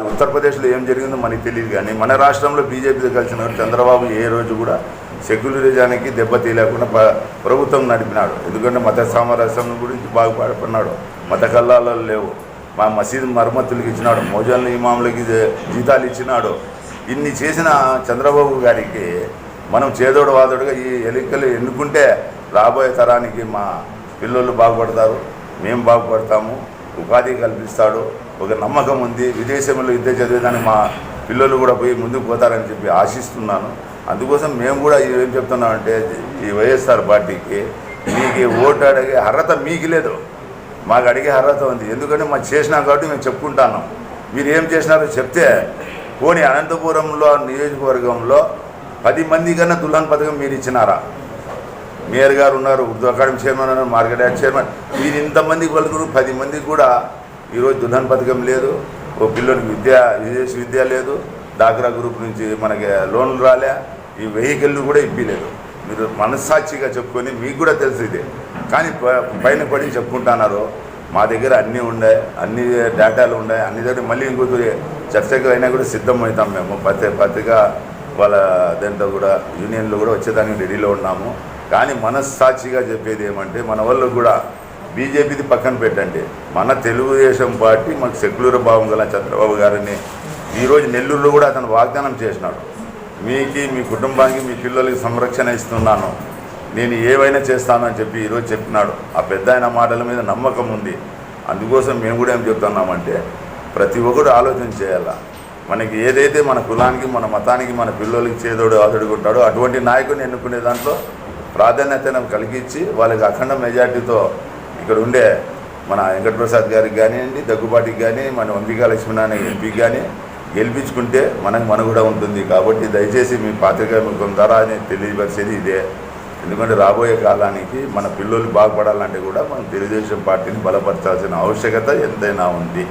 ఉత్తరప్రదేశ్లో ఏం జరిగిందో మనకి తెలియదు కానీ మన రాష్ట్రంలో బీజేపీతో కలిసిన చంద్రబాబు ఏ రోజు కూడా సెక్యులరిజానికి దెబ్బతీయలేకుండా ప- ప్రభుత్వం నడిపినాడు. ఎందుకంటే మత సామరస్యం గురించి బాగుపడుతున్నాడు మత కల్లాలు లేవు. మా మసీదు మరమ్మతులకు ఇచ్చినాడు. మోజాలను ఇమాములకి జీతాలు ఇచ్చినాడు. ఇన్ని చేసిన చంద్రబాబు గారికి మనం చేదోడు వాదోడుగా ఈ ఎలికలు ఎన్నుకుంటే రాబోయే తరానికి మా పిల్లలు బాగుపడతారు. మేము బాగుపడతాము. ఉపాధి కల్పిస్తాడు. ఒక నమ్మకం ఉంది. విదేశంలో ఇద్దరు చదివేదానికి మా పిల్లలు కూడా పోయి ముందుకు పోతారని చెప్పి ఆశిస్తున్నాను. అందుకోసం మేము కూడా ఏం చెప్తున్నామంటే ఈ వైఎస్ఆర్ పార్టీకి మీకు ఓటు అడిగే అర్హత మీకు లేదు. మాకు అడిగే అర్హత ఉంది. ఎందుకంటే మాకు చేసినాం కాబట్టి మేము చెప్పుకుంటాను. మీరు ఏం చేసినారో చెప్తే పోనీ అనంతపురంలో నియోజకవర్గంలో పది మంది కన్నా దుల్హన్ పథకం మీరు ఇచ్చినారా? మేయర్ గారు ఉన్నారు ఉర్దూ అకాడమీ చైర్మన్ ఉన్నారు మార్కెట్ చైర్మన్. మీరు ఇంతమందికి పలుకురు పది మందికి కూడా ఈరోజు దుల్హన్ పథకం లేదు ఓ పిల్లలకి విద్య విదేశీ విద్య లేదు డాక్రా గ్రూప్ నుంచి మనకి లోన్లు రాలే ఈ వెహికల్ కూడా ఇప్పిలేదు. మీరు మనస్సాక్షిగా చెప్పుకొని మీకు కూడా తెలుసు ఇదే. కానీ ప- పైన పడి చెప్పుకుంటున్నారు మా దగ్గర అన్నీ ఉన్నాయి అన్ని డేటాలు ఉన్నాయి అన్ని దగ్గర మళ్ళీ ఇంకొక చర్చకు అయినా కూడా సిద్ధం అవుతాం మేము. పత్రి పత్రిక వాళ్ళ దాంట్లో కూడా యూనియన్లో కూడా వచ్చేదానికి రెడీలో ఉన్నాము. కానీ మనస్సాక్షిగా చెప్పేది ఏమంటే మన వాళ్ళు కూడా బీజేపీది పక్కన పెట్టండి. మన తెలుగుదేశం పార్టీ మాకు సెక్యులర్ భావం గల చంద్రబాబు గారిని ఈరోజు నెల్లూరులో కూడా అతను వాగ్దానం చేసినాడు. మీకి మీ కుటుంబానికి మీ పిల్లలకి సంరక్షణ ఇస్తున్నాను. నేను ఏవైనా చేస్తానని చెప్పి ఈరోజు చెప్పినాడు. ఆ పెద్ద ఆయన మాటల మీద నమ్మకం ఉంది. అందుకోసం మేము కూడా ఏం చెప్తున్నామంటే ప్రతి ఒక్కరు ఆలోచన చేయాలా. మనకి ఏదైతే మన కులానికి మన మతానికి మన పిల్లలకి చేదోడు ఆదడుకుంటాడో అటువంటి నాయకుని ఎన్నుకునే దాంట్లో ప్రాధాన్యతను కలిగించి వాళ్ళకి అఖండ మెజార్టీతో ఇక్కడ ఉండే మన వెంకటప్రసాద్ గారికి కానివ్వండి దగ్గుబాటికి కానీ మన వంబికా లక్ష్మీనారాయణ ఎంపీకి కానీ గెలిపించుకుంటే మనకు కూడా ఉంటుంది. కాబట్టి దయచేసి మీ పాత్రిక ద్వారా అని తెలియపరిచేది ఇదే. ఎందుకంటే రాబోయే కాలానికి మన పిల్లలు బాగుపడాలంటే కూడా మనం తెలుగుదేశం పార్టీని బలపరచాల్సిన ఆవశ్యకత ఎంతైనా ఉంది.